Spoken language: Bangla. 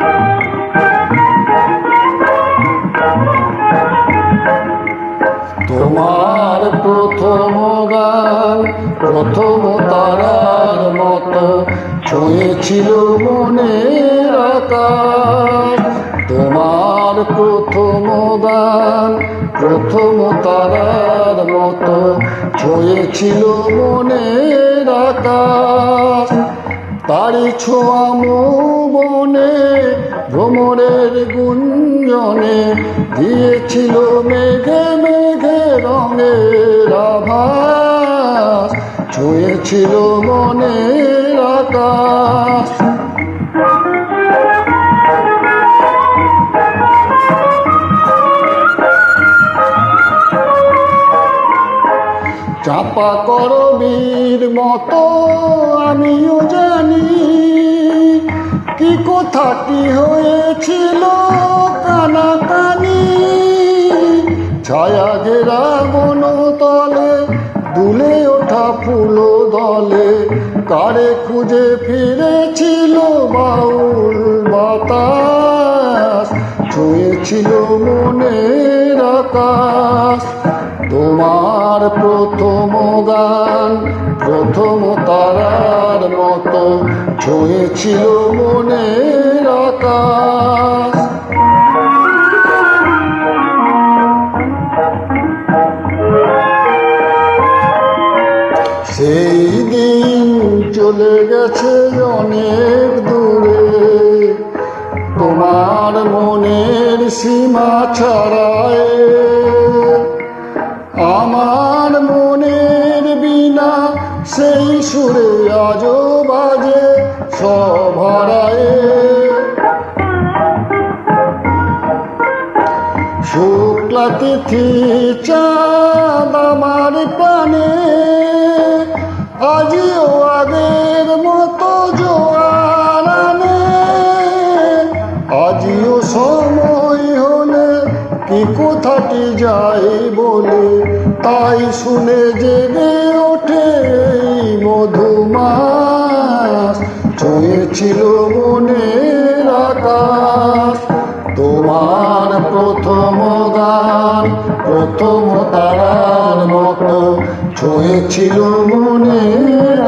তোমার প্রথম তারার মতো ছুঁয়েছিল মনের আকাশ। তোমার প্রথম গান প্রথম তারার মতো ছুঁয়েছিল মনের আকাশ। তারি ছোঁয়া বনে ভ্রমরের গুঞ্জনে দিয়েছিল মেঘে মেঘে রঙের আভাস ছুঁয়েছিল মনের আকাশ। চাপা করবীর মতো আমিও জানি কি কথা, কি হয়েছিল কানাকানি। ছায়া ঘেরা বন তলে দুলে ওঠা ফুল কারে খুঁজে ফিরেছিল বাউল বাতাস, ছুঁয়েছিল মনের আকাশ। তোমার প্রথম গান, প্রথম তারার মতো ছুঁয়েছিল মনের চলে গেছে অনেক দূরে। তোমার মনের সীমা ছাড়ায়। আমার মনের বিনা সেই সুরে আজও বাজে সভরায় শুক্লা তিথি চাঁদ আমার প্রাণে আজিও কোথাটি যাই বলে, তাই শুনে জেগে ওঠে মধুমাস। ছুঁয়েছিল মনের আকাশ, তোমার প্রথম গান, প্রথম তারার মতো। ছুঁয়েছিল মনের